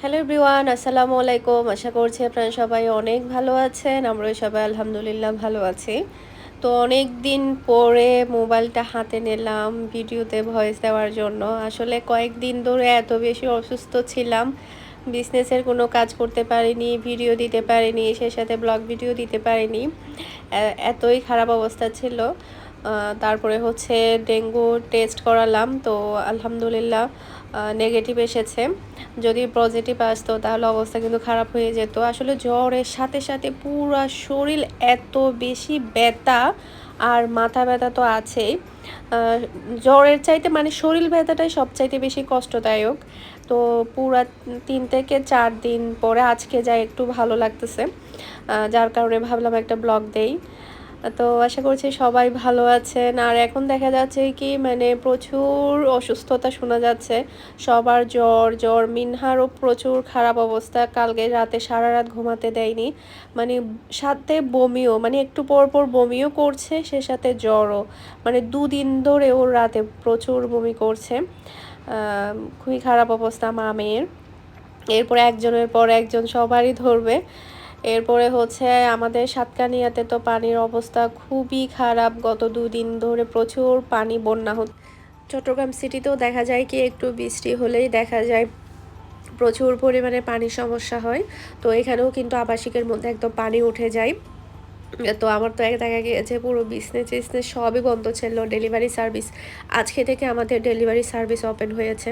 Hello everyone, আসসালামু আলাইকুম। আশা করছি আপনারা সবাই অনেক ভালো আছেন। আমরা সবাই আলহামদুলিল্লাহ ভালো আছি। তো অনেক দিন পরে মোবাইলটা হাতে নিলাম, ভিডিওতে ভয়েস দেওয়ার জন্য। আসলে কয়েকদিন ধরে এত বেশি অসুস্থ ছিলাম। বিজনেসের কোনো কাজ করতে পারিনি ভিডিও দিতে পারিনি সে সাথে ব্লগ ভিডিও দিতে পারিনি। এতই খারাপ অবস্থা ছিল। তারপরে হচ্ছে ডেঙ্গু টেস্ট করালাম, তো আলহামদুলিল্লাহ নেগেটিভ এসেছে। যদি পজিটিভ আসতো, তাহলে অবস্থা কিন্তু খারাপ হয়ে যেত। আসলে জ্বরের সাথে সাথে পুরো শরীর এত বেশি ব্যথা আর মাথা ব্যথা তো আছেই। জ্বরের চাইতে মানে শরীর ব্যথাটাই সবচাইতে বেশি কষ্টদায়ক। তো পুরা তিন থেকে চার দিন পরে আজকে যাই একটু ভালো লাগতেছে যার কারণে ভাবলাম একটা ব্লগ দেই। তো আশা করছি সবাই ভালো আছেন। আর এখন দেখা যাচ্ছে কি মানে প্রচুর অসুস্থতা শোনা যাচ্ছে। সবার জ্বর জ্বর, মিনহারও প্রচুর খারাপ অবস্থা। কালকে রাতে সারা রাত ঘুমাতে দেয়নি। মানে সাথে বমিও মানে একটু পর পর বমিও করছে, সে সাথে জ্বরও। মানে দুদিন ধরে ওর রাতে প্রচুর বমি করছে। খুবই খারাপ অবস্থা মা মেয়ের এরপর একজনের পর একজন সবারই ধরবে। এরপরে হচ্ছে আমাদের সাতকানিয়াতে তো পানির অবস্থা খুবই খারাপ। গত দুদিন ধরে প্রচুর পানি, বন্যা হচ্ছে। চট্টগ্রাম সিটিতেও দেখা যায় কি একটু বৃষ্টি হলেই দেখা যায় প্রচুর পরিমাণে পানির সমস্যা হয়। তো এখানেও কিন্তু আবাসিকের মধ্যে একদম পানি উঠে যায়। তো আমার তো এক দেখা গিয়েছে পুরো বিজনেস টিসনেস সবই বন্ধ ছিল। ডেলিভারি সার্ভিস আজকে থেকে আমাদের ডেলিভারি সার্ভিস ওপেন হয়েছে।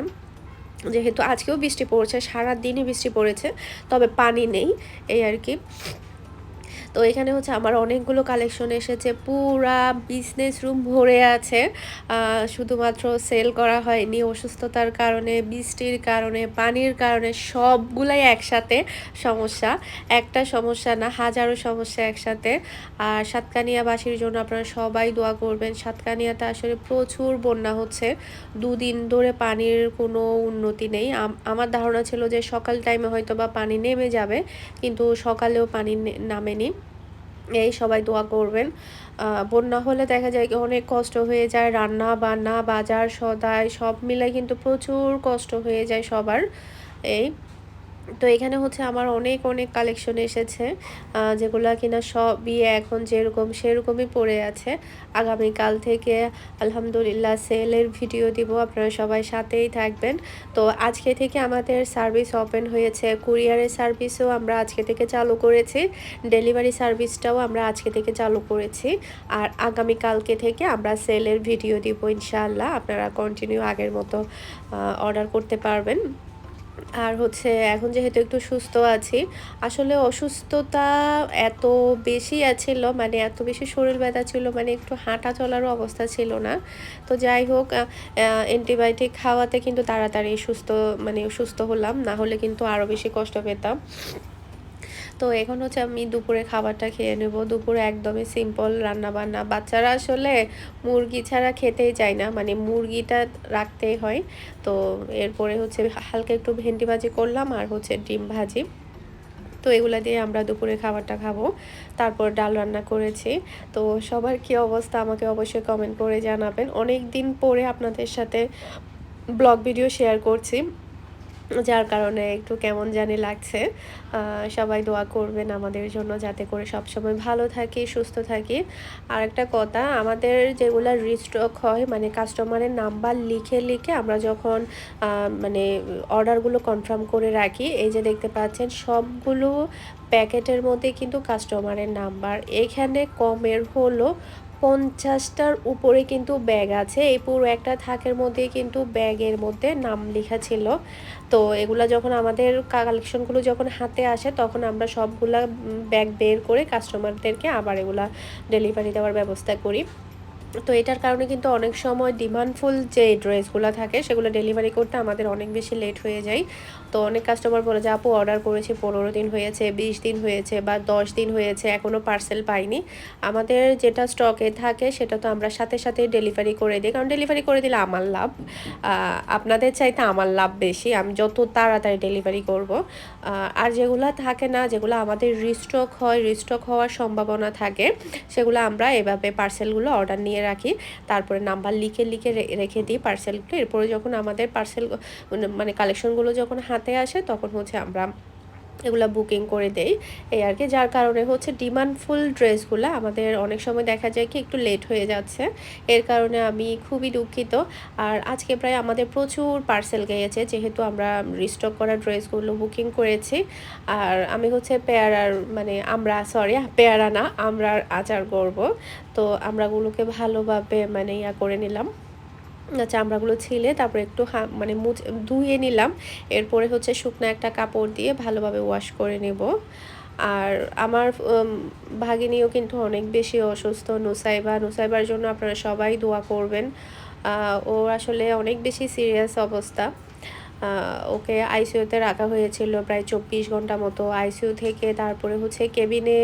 যেহেতু আজকেও বৃষ্টি পড়ছে সারা দিনই বৃষ্টি পড়েছে তবে পানি নেই এই আর কি। তো এখানে হচ্ছে আমার অনেকগুলো কালেকশন এসেছে, পুরা বিজনেস রুম ভরে আছে। শুধুমাত্র সেল করা হয়নি, অসুস্থতার কারণে, বৃষ্টির কারণে, পানির কারণে, সবগুলাই একসাথে সমস্যা। একটা সমস্যা না, হাজারো সমস্যা একসাথে। আর সাতকানিয়াবাসীর জন্য আপনারা সবাই দোয়া করবেন, সাতকানিয়াতে আসলে প্রচুর বন্যা হচ্ছে। দুদিন ধরে পানির কোনো উন্নতি নেই। আমার ধারণা ছিল যে সকাল টাইমে হয়তো বা পানি নেমে যাবে, কিন্তু সকালেও পানি নামেনি। এই সবাই দোয়া করবেন। বন্যা হলে দেখা যায় কি অনেক কষ্ট হয়ে যায়, রান্না বান্না, বাজার সদাই সব মিলে কিন্তু প্রচুর কষ্ট হয়ে যায় সবার। এই তো এখানে হচ্ছে আমার অনেক অনেক কালেকশন এসেছে যেগুলো কিনা সবই এখন যেরকম সেরকমই পড়ে আছে। আগামীকাল থেকে আলহামদুলিল্লাহ সেলের ভিডিও দিব, আপনারা সবাই সাথেই থাকবেন। তো আজকে থেকে আমাদের সার্ভিস ওপেন হয়েছে কুরিয়ারের সার্ভিসও আমরা আজকে থেকে চালু করেছি ডেলিভারি সার্ভিসটাও আমরা আজকে থেকে চালু করেছি। আর আগামীকালকে থেকে আমরা সেলের ভিডিও দিব, ইনশাআল্লাহ, আপনারা কন্টিনিউ আগের মতো অর্ডার করতে পারবেন। আর হচ্ছে এখন যেহেতু একটু সুস্থ আছি, আসলে অসুস্থতা এত বেশি আছিল মানে এত বেশি শরীর ব্যথা ছিল মানে একটু হাঁটা চলারও অবস্থা ছিল না। তো যাই হোক অ্যান্টিবায়োটিক খাওয়াতে কিন্তু তাড়াতাড়ি সুস্থ মানে সুস্থ হলাম, না হলে কিন্তু আরও বেশি কষ্ট পেতাম। তো এখন হচ্ছে আমি দুপুরে খাবারটা খেয়ে নেব। দুপুরে একদমই সিম্পল রান্না বান্না বাচ্চারা আসলে মুরগি ছাড়া খেতেই চায় না মানে মুরগিটা রাখতেই হয়। তো এরপরে হচ্ছে হালকা একটু ভেন্ডি ভাজি করলাম আর হচ্ছে ডিম ভাজি। তো এগুলো দিয়ে আমরা দুপুরে খাবারটা খাব। তারপর ডাল রান্না করেছি। তো সবার কী অবস্থা আমাকে অবশ্যই কমেন্ট করে জানাবেন। অনেক দিন পরে আপনাদের সাথে ব্লগ ভিডিও শেয়ার করছি। যার কারণে একটু কেমন জানি লাগছে। সবাই দোয়া করবেন আমাদের জন্য যাতে করে সব সময় ভালো থাকি, সুস্থ থাকি। আর একটা কথা, আমাদের যেগুলো রিস্টক হয় মানে কাস্টমারের নাম্বার লিখে লিখে আমরা যখন মানে অর্ডারগুলো কনফার্ম করে রাখি, এই যে দেখতে পাচ্ছেন সবগুলো প্যাকেটের মধ্যে কিন্তু কাস্টমারের নাম্বার এখানে কমের হলো পঞ্চাশটার উপরে কিন্তু ব্যাগ আছে। এই পুরো একটা থাকের মধ্যে কিন্তু ব্যাগের মধ্যে নাম লেখা ছিল। তো এগুলা যখন আমাদের কালেকশনগুলো যখন হাতে আসে, তখন আমরা সবগুলা ব্যাগ বের করে কাস্টমারদেরকে আবার এগুলা ডেলিভারি দেওয়ার ব্যবস্থা করি। তো এটার কারণে কিন্তু অনেক সময় ডিমান্ডফুল যে ড্রেসগুলো থাকে, সেগুলো ডেলিভারি করতে আমাদের অনেক বেশি লেট হয়ে যায়। তো অনেক কাস্টমার বলে যে, আপু অর্ডার করেছি, পনেরো দিন হয়েছে, বিশ দিন হয়েছে বা দশ দিন হয়েছে এখনও পার্সেল পাইনি। আমাদের যেটা স্টকে থাকে, সেটা তো আমরা সাথে সাথে ডেলিভারি করে দিই। কারণ ডেলিভারি করে দিলে আমার লাভ আপনাদের চাইতে আমার লাভ বেশি। আমি যত তাড়াতাড়ি ডেলিভারি করব আর যেগুলো থাকে না, যেগুলো আমাদের রিস্টক হয় রিস্টক হওয়ার সম্ভাবনা থাকে, সেগুলো আমরা এভাবে পার্সেলগুলো অর্ডার নিয়ে রাখি, তারপরে নাম্বার লিখে লিখে রেখে দিই পার্সেলগুলো এরপরে যখন আমাদের পার্সেল মানে কালেকশনগুলো যখন হাতে আসে, তখন হচ্ছে আমরা এগুলো বুকিং করে দেই। এই আর কি, যার কারণে হচ্ছে ডিমান্ডফুল ড্রেসগুলো আমাদের অনেক সময় দেখা যায় কি একটু লেট হয়ে যাচ্ছে। এর কারণে আমি খুবই দুঃখিত। আর আজকে প্রায় আমাদের প্রচুর পার্সেল গিয়েছে, যেহেতু আমরা রিস্টক করা ড্রেসগুলো বুকিং করেছি। আর আমি হচ্ছে পেয়ারার মানে আমরা সরি পেয়ারা না আমরা আচার করব। তো আমরাগুলোকে ভালোভাবে মানে ইয়া করে নিলাম। চামড়াগুলো ছিলে, তারপর একটু মানে মুছ, ধুয়ে নিলাম। এরপরে হচ্ছে শুকনো একটা কাপড় দিয়ে ভালোভাবে ওয়াশ করে নেব। আর আমার ভাগিনীও কিন্তু অনেক বেশি অসুস্থ, নুসাইবা। নুসাইবার জন্য আপনারা সবাই দোয়া করবেন। ও আসলে অনেক বেশি সিরিয়াস অবস্থা। ওকে আইসিউতে রাখা হয়েছিল প্রায় চব্বিশ ঘণ্টা মতো। আইসিইউ থেকে তারপরে হচ্ছে কেবিনে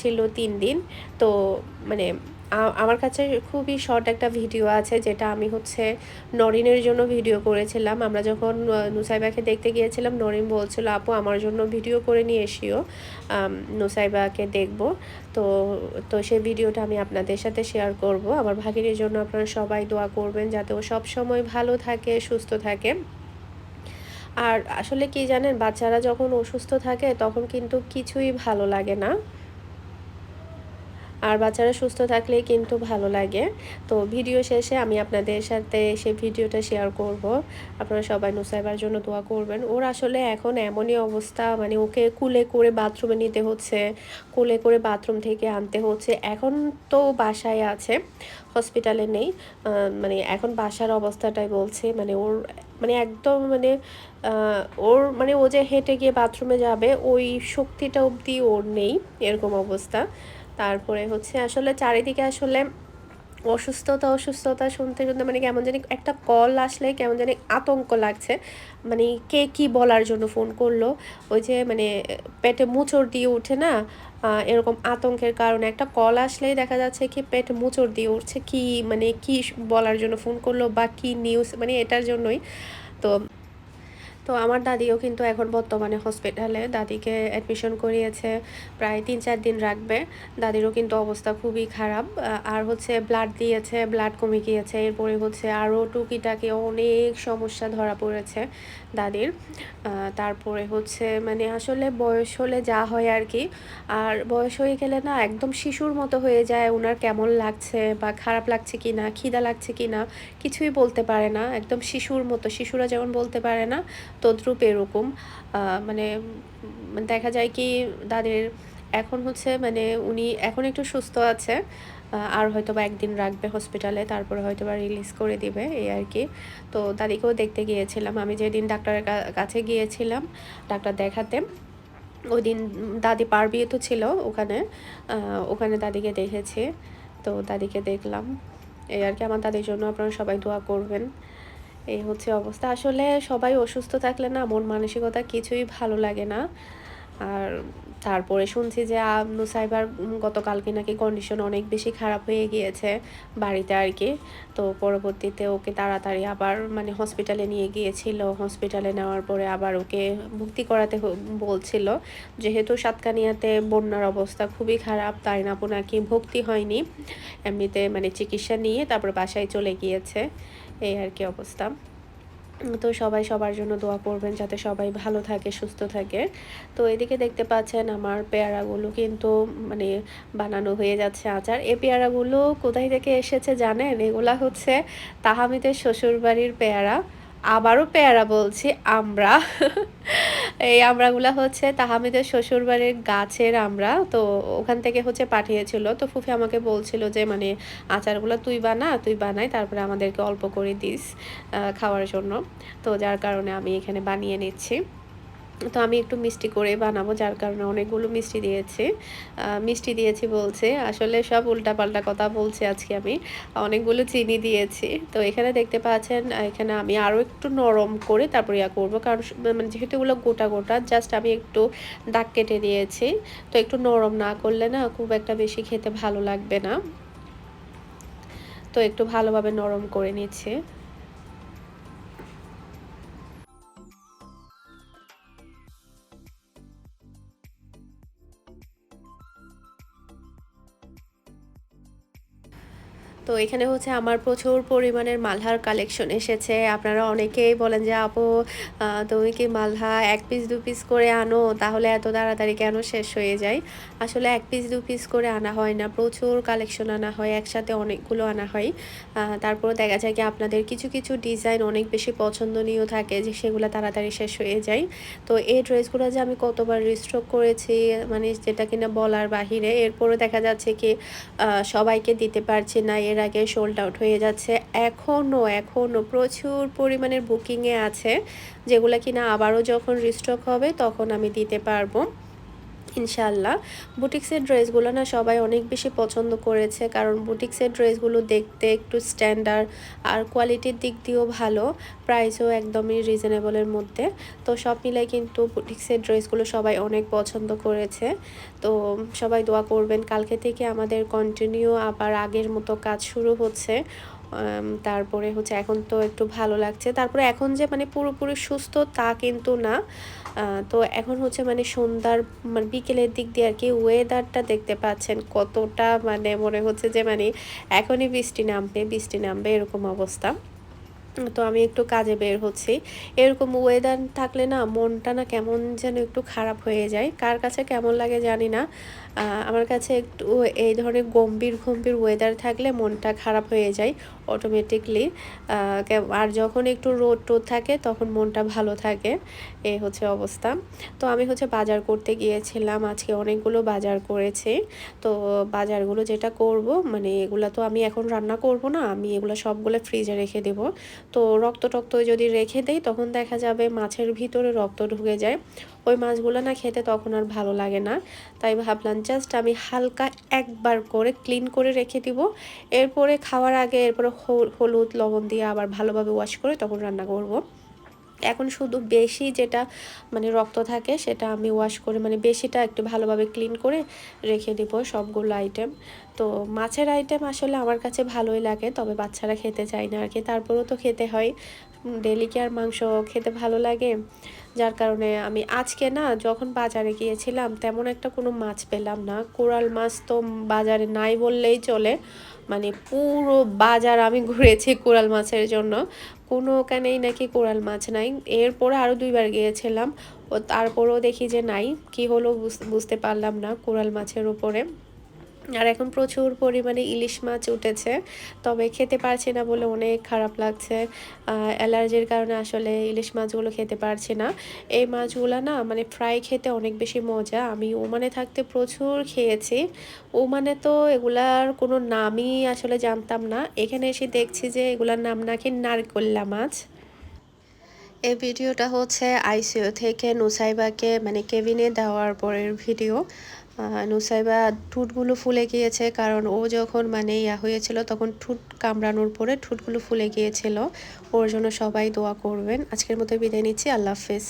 ছিল তিন দিন। তো মানে আমার কাছে খুবই শর্ট একটা ভিডিও আছে, যেটা আমি হচ্ছে নরিনের জন্য ভিডিও করেছিলাম। আমরা যখন নুসাইবাকে দেখতে গিয়েছিলাম, নরিন বলছিল, আপু, আমার জন্য ভিডিও করে নিয়ে এসিও। নুসাইবাকে দেখব। তো তো সেই ভিডিওটা আমি আপনাদের সাথে শেয়ার করব। আমার ভাগিনীর জন্য আপনারা সবাই দোয়া করবেন, যাতে ও সব সময় ভালো থাকে, সুস্থ থাকে। আর আসলে কি জানেন, বাচ্চারা যখন অসুস্থ থাকে, তখন কিন্তু কিছুই ভালো লাগে না। আর বাচ্চারা সুস্থ থাকলে কিন্তু ভালো লাগে। তো ভিডিও শেষে আমি আপনাদের সাথে সেই ভিডিওটা শেয়ার করব। আপনারা সবাই নুসাইবার জন্য দোয়া করবেন। ওর আসলে এখন এমনই অবস্থা মানে ওকে কুলে করে বাথরুমে নিতে হচ্ছে, কুলে করে বাথরুম থেকে আনতে হচ্ছে। এখন তো বাসায় আছে হসপিটালে নেই। মানে এখন বাসার অবস্থাটাই বলছে মানে ওর মানে একদম মানে ওর মানে ও যে হেঁটে গিয়ে বাথরুমে যাবে, ওই শক্তিটা অবধি ওর নেই, এরকম অবস্থা। তারপরে হচ্ছে আসলে চারিদিকে আসলে অসুস্থতা অসুস্থতা শুনতে শুনতে মানে কেমন জানি একটা কল আসলে কেমন জানি আতঙ্ক লাগছে। মানে কে কি বলার জন্য ফোন করল? ওই যে মানে পেটে মুচড় দিয়ে উঠে না এরকম আতঙ্কের কারণে একটা কল আসলেই দেখা যাচ্ছে কি পেটে মুচড় দিয়ে উঠছে। কি মানে কি বলার জন্য ফোন করল বা কি নিউজ মানে এটার জন্যই। তো তো আমার দাদিও কিন্তু এখন বর্তমানে হসপিটালে দাদিকে অ্যাডমিশন করিয়েছে, প্রায় তিন চার দিন রাখবে। দাদিরও কিন্তু অবস্থা খুবই খারাপ। আর হচ্ছে ব্লাড দিয়েছে ব্লাড কমে গিয়েছে। এরপরে হচ্ছে আরও টুকিটাকি অনেক সমস্যা ধরা পড়েছে দাদির। তারপরে হচ্ছে মানে আসলে বয়স হলে যা হয় আর কি। আর বয়স হয়ে গেলে না একদম শিশুর মতো হয়ে যায় ওনার কেমন লাগছে বা খারাপ লাগছে কি না খিদা লাগছে কি না কিছুই বলতে পারে না। একদম শিশুর মতো, শিশুরা যেমন বলতে পারে না তদ্রুপ এরকম মানে দেখা যায় কি দাদের এখন হচ্ছে মানে উনি এখন একটু সুস্থ আছে আর হয়তো বা একদিন রাখবে হসপিটালে তারপরে হয়তো বা রিলিজ করে দিবে, এই আর কি। তো দাদিকেও দেখতে গিয়েছিলাম। আমি যেদিন ডাক্তারের কাছে গিয়েছিলাম, ডাক্তার দেখাতে ওই দিন দাদি পারবিয়ে তো ছিল ওখানে ওখানে দাদিকে দেখেছি। তো দাদিকে দেখলাম। এই আর কি, আমার দাদির জন্য আপনারা সবাই দোয়া করবেন। এই হচ্ছে অবস্থা। আসলে সবাই অসুস্থ থাকলে না, মন মানসিকতা কিছুই ভালো লাগে না। আর তারপরে শুনছি যে নুসাইবার গতকালকে নাকি কন্ডিশন অনেক বেশি খারাপ হয়ে গিয়েছে বাড়িতে আর কি তো পরবর্তীতে ওকে তাড়াতাড়ি আবার মানে হসপিটালে নিয়ে গিয়েছিল। হসপিটালে নেওয়ার পরে আবার ওকে ভর্তি করাতে বলছিল। যেহেতু সাতকানিয়াতে বন্যার অবস্থা খুবই খারাপ, তাই না নাকি ভক্তি হয়নি। এমনিতে মানে চিকিৎসা নিয়ে তারপর বাসায় চলে গিয়েছে। এই আর কি অবস্থা। তো সবাই সবার জন্য দোয়া করবেন যাতে সবাই ভালো থাকে, সুস্থ থাকে। তো এদিকে দেখতে পাচ্ছেন আমার পেয়ারাগুলো কিন্তু মানে বানানো হয়ে যাচ্ছে আচার। এই পেয়ারাগুলো কোথায় থেকে এসেছে জানেন? এগুলা হচ্ছে তাহামিদের শ্বশুরবাড়ির পেয়ারা। আবারও পেয়ারা বলছি, আমরা। এই আমরাগুলা হচ্ছে তাহামিদের শ্বশুরবাড়ির গাছের আমরা। তো ওখান থেকে হচ্ছে পাঠিয়েছিল। তো ফুফি আমাকে বলছিল যে মানে আচারগুলো তুই বানা, তুই বানাই, তারপরে আমাদেরকে অল্প করে দিস খাওয়ার জন্য। তো যার কারণে আমি এখানে বানিয়ে নিচ্ছি। তো আমি একটু মিষ্টি করে বানাবো, যার কারণে অনেকগুলো মিষ্টি দিয়েছি। মিষ্টি দিয়েছি বলছে, আসলে সব উল্টাপাল্টা কথা বলছি আজকে আমি। অনেকগুলো চিনি দিয়েছি। তো এখানে দেখতে পাচ্ছেন, এখানে আমি আরও একটু নরম করে তারপর ইয়া করব। কারণ মানে যেহেতু এগুলো গোটা গোটা জাস্ট আমি একটু দাগ কেটে দিয়েছি তো একটু নরম না করলে না খুব একটা বেশি খেতে ভালো লাগবে না। তো একটু ভালোভাবে নরম করে নিচ্ছে। তো এখানে হচ্ছে আমার প্রচুর পরিমাণের মালহার কালেকশন এসেছে। আপনারা অনেকেই বলেন যে, আপু তুমি কি মালহা এক পিস দু পিস করে আনো? তাহলে এত তাড়াতাড়ি কেন শেষ হয়ে যায়? আসলে এক পিস দু পিস করে আনা হয় না। প্রচুর কালেকশন আনা হয়, একসাথে অনেকগুলো আনা হয়। তারপরে দেখা যায় কি, আপনাদের কিছু কিছু ডিজাইন অনেক বেশি পছন্দনীয় থাকে যে, সেগুলো তাড়াতাড়ি শেষ হয়ে যায়। তো এই ড্রেসগুলো যে, আমি কতবার রিস্টক করেছি মানে যেটা কিনা বলার বাহিরে এরপরে দেখা যাচ্ছে কি সবাইকে দিতে পারছি না। এর আগে সোল্ড আউট হয়ে যাচ্ছে। এখনও এখনও প্রচুর পরিমাণের বুকিংয়ে আছে, যেগুলো কিনা আবারও যখন রিস্টক হবে তখন আমি দিতে পারব। ইনশাল্লাহ বুটিক্সের ড্রেসগুলো না সবাই অনেক বেশি পছন্দ করেছে, কারণ বুটিক্সের ড্রেসগুলো দেখতে একটু স্ট্যান্ডার্ড আর কোয়ালিটির দিক দিয়েও ভালো প্রাইসও একদমই রিজনেবলের মধ্যে। তো সব মিলাই কিন্তু বুটিক্সের ড্রেসগুলো সবাই অনেক পছন্দ করেছে। তো সবাই দোয়া করবেন, কালকে থেকে আমাদের কন্টিনিউ আবার আগের মতো কাজ শুরু হচ্ছে। তারপরে হচ্ছে এখন তো একটু ভালো লাগছে। তারপরে এখন যে মানে পুরোপুরি সুস্থ তা কিন্তু না। তো এখন হচ্ছে মানে সন্ধ্যার মানে বিকেলের দিক দিয়ে আর কি ওয়েদারটা দেখতে পাচ্ছেন কতটা মানে মনে হচ্ছে যে মানে এখনই বৃষ্টি নামবে বৃষ্টি নামবে এরকম অবস্থা। তো আমি একটু কাজে বের হচ্ছি। এরকম ওয়েদার থাকলে না মনটা না কেমন যেন একটু খারাপ হয়ে যায়। কার কাছে কেমন লাগে জানি না। আমার কাছে একটু এই ধরনের গম্ভীর গম্ভীর ওয়েদার থাকলে মনটা খারাপ হয়ে যায় অটোমেটিকলি আর যখন একটু রোদ টোদ থাকে তখন মনটা ভালো থাকে। এই হচ্ছে অবস্থা। তো আমি হচ্ছে বাজার করতে গিয়েছিলাম। আজকে অনেকগুলো বাজার করেছি। তো বাজারগুলো যেটা করব মানে এগুলো তো আমি এখন রান্না করব না, আমি এগুলো সবগুলো ফ্রিজে রেখে দেব। তো রক্ত টক্ত যদি রেখে দেই, তখন দেখা যাবে মাছের ভিতরে রক্ত ঢুকে যায়। ওই মাছগুলো না খেতে তখন আর ভালো লাগে না। তাই ভাবলাম জাস্ট আমি হালকা একবার করে ক্লিন করে রেখে দিব। এরপরে খাওয়ার আগে এরপরে হল- হলুদ, লবণ দিয়ে আবার ভালোভাবে ওয়াশ করে তখন রান্না করব। এখন শুধু বেশি যেটা মানে রক্ত থাকে সেটা আমি ওয়াশ করে মানে বেশিটা একটু ভালোভাবে ক্লিন করে রেখে দেবো সবগুলো আইটেম তো মাছের আইটেম আসলে আমার কাছে ভালোই লাগে, তবে বাচ্চারা খেতে চায় না আর কি তারপরেও তো খেতে হয়। ডেলি কি আর মাংস খেতে ভালো লাগে। যার কারণে আমি আজকে না যখন বাজারে গিয়েছিলাম তেমন একটা কোনো মাছ পেলাম না। কোরাল মাছ তো বাজারে নাই বললেই চলে। মানে পুরো বাজার আমি ঘুরেছি কোরাল মাছের জন্য। কোনো ওখানেই নাকি কোরাল মাছ নাই। এরপরে আরও দুইবার গিয়েছিলাম। ও তারপরেও দেখি যে নাই। কি হলো বুঝ- বুঝতে পারলাম না কোরাল মাছের উপরে। আর এখন প্রচুর পরিমাণে ইলিশ মাছ উঠেছে। তবে খেতে পারছি না বলে অনেক খারাপ লাগছে। অ্যালার্জির কারণে আসলে ইলিশ মাছগুলো খেতে পারছি না। এই মাছগুলো না মানে ফ্রাই খেতে অনেক বেশি মজা। আমি ওমানে থাকতে প্রচুর খেয়েছি। ওমানে তো এগুলার কোনো নামই আসলে জানতাম না। এখানে এসে দেখছি যে এগুলার নাম নাকি নারকোল্লা মাছ। এই ভিডিওটা হচ্ছে আইসিও থেকে নুসাইবাকে মানে কেবিনে দেওয়ার পরের ভিডিও। নুসাইবা ঠুটগুলো ফুলে গিয়েছে। কারণ ও যখন মানে ইয়া হয়েছিল, তখন ঠুট কামড়ানোর পরে ঠুটগুলো ফুলে গিয়েছিল। ওর জন্য সবাই দোয়া করবেন। আজকের মতো বিদায় নিচ্ছি। আল্লাহ হাফেজ।